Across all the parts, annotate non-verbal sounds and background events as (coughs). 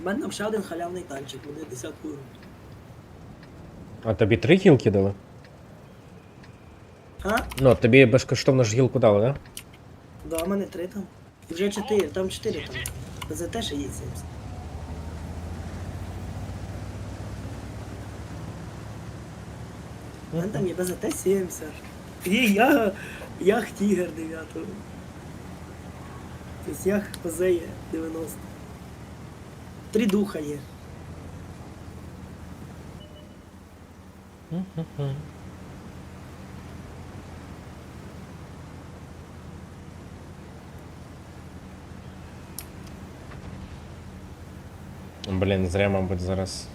У мене там ще один халявний танчик, буде десятку. А тобі три гілки дали? А? Ну, тобі безкоштовно ж гілку дали, да? Да, у мене три там. І вже чотири, там чотири там. За те, що є 70. У мене там є БЗТ 70. І я, ях Тігр 9. Тобто ях ПЗ є 90. Три духа є. Блін, зря, мабуть, зараз.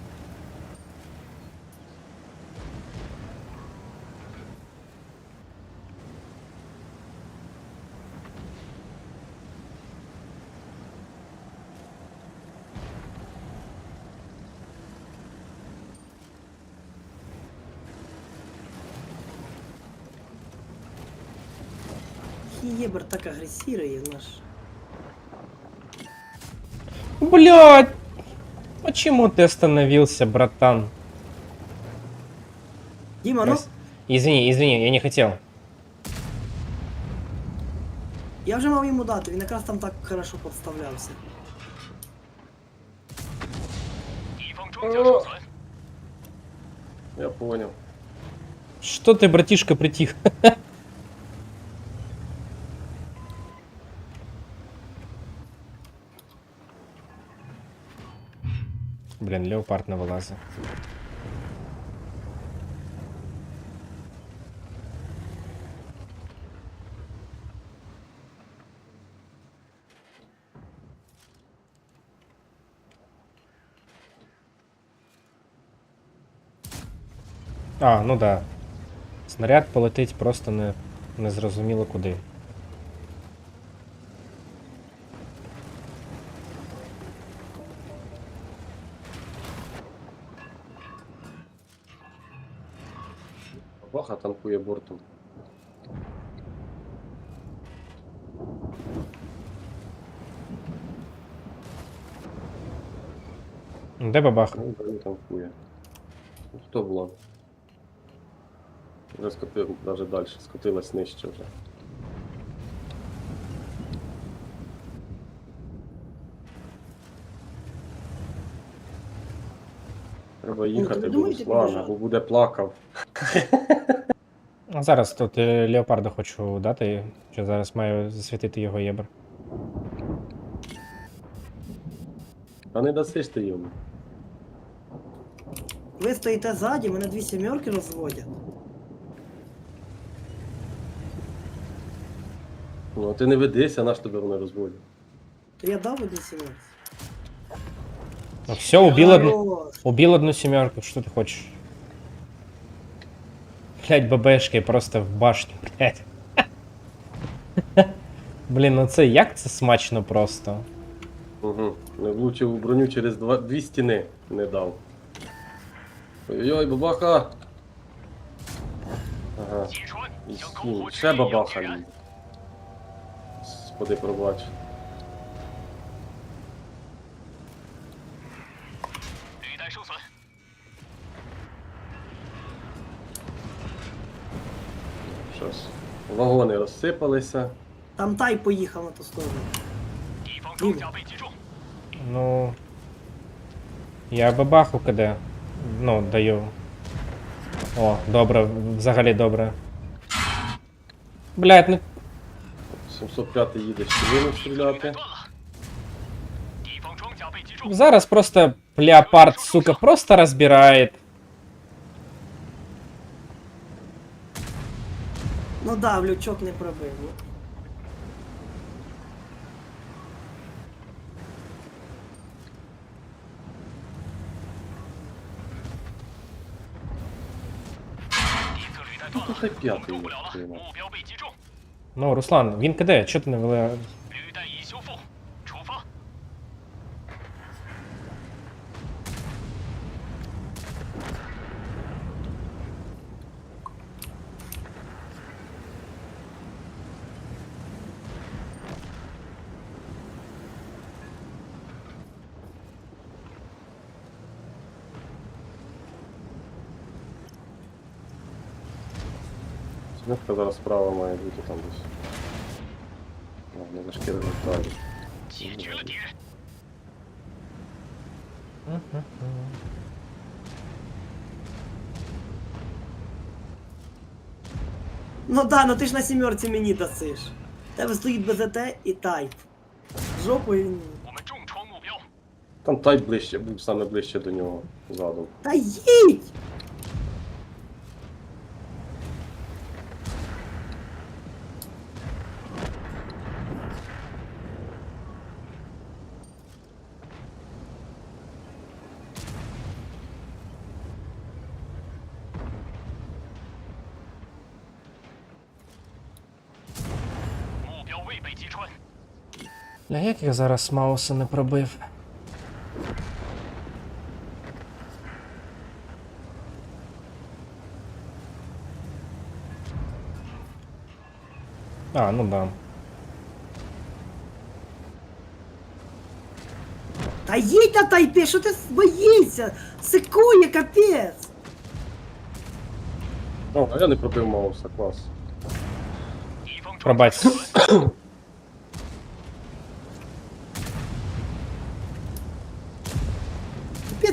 Єбер так агресірує наш. Блять! Почему ты остановился, братан? Діма, ну, Прос- Извини, извини, я не хотел. я вже мав йому дати, він якраз там так хорошо подставлявся. Я понял. Что ты, братишка, притих? (laughs) Блин, леопард на вылазы. А, ну да. Снаряд полетить просто не, не зрозуміло куди. Баха танкує бортом. Де бабах? Ну, да, не танкує. Ну, хто була? Вже скотив, навіть далі, скотилась нижче вже. Треба їхати до думаєте, Руслана, бо буде плакав. (laughs) А зараз тут е, леопарда хочу дати, що зараз маю засвітити його єбр. А не дасиш ти йому. Ви стоїте ззаді, мене дві сімерки розводять. Ну, ти не ведися, наш тебе вони розводять. То я дав одну сімерку. Ну все, убил одну. Хорош. Убил одну семерку, что ты хочешь? Блять, ББшки просто в башню, блять. (laughs) Блін, ну це як це смачно просто. Угу. Не влучив у броню через два, дві стіни не дав. Ой-ой, бабаха! Ага. І сім. Ще бабаха. Господи, пробач. Щось. Вагони розсипалися. Там тай поїхав на ту сторону. Діма, Ну. Я бабаху КД. Ну, даю. О, добре, взагалі добре. Блять, ну 705 їде щілину стріляти. зараз просто леопард, сука, просто розбирає. Ну да, в лючок не пробив. ну. Ну, п'ятий. Ну, Руслан, він КД, чого ти не вели. Ну Нехто зараз справа має бути там десь. Ну, О, не зашкірили далі. Ну да, ну ти ж на сімерці мені дасиш. Тебе стоїть БЗТ і тайп. Жопою він. Там тайп ближче, був саме ближче до нього ззаду. Та їдь! Для як я зараз Мауса не пробив? А, ну да. Та їдь та тайпі, що ти боїшся? Секує, капець! О, а я не пробив Мауса, клас. Пробач. (coughs)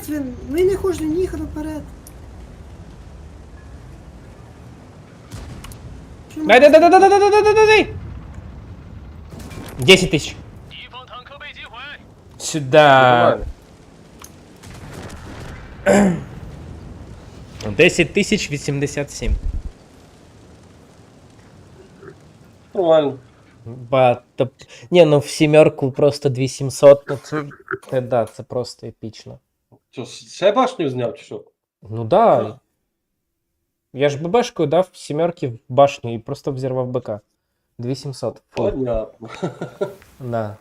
Капець він, ми не хоче ніхто вперед. Дай, дай, дай, дай, дай, дай, дай, дай, дай, дай. 10 тысяч. Сюда. 10 тысяч 87. Нормально. Ба, топ... Не, ну в семерку просто 2700. Це... Да, это просто эпично. Що, ще башню зняв чи що? Ну да. Я ж ББшкою дав сімерки в башню і просто взірвав БК. 2700. Фу. Понятно. Да.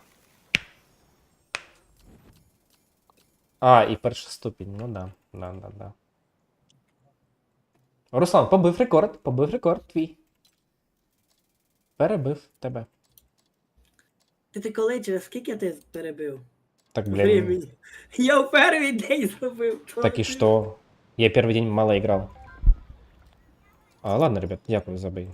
А, і перший ступінь, ну да. Да, да, да. Руслан, побив рекорд, побив рекорд твій. Перебив тебе. Ти ти коли через скільки ти перебив? Так, блин. Времени. Я в первый день забыл. Так и что? Я первый день мало играл. А, ладно, ребят, дякую за бой.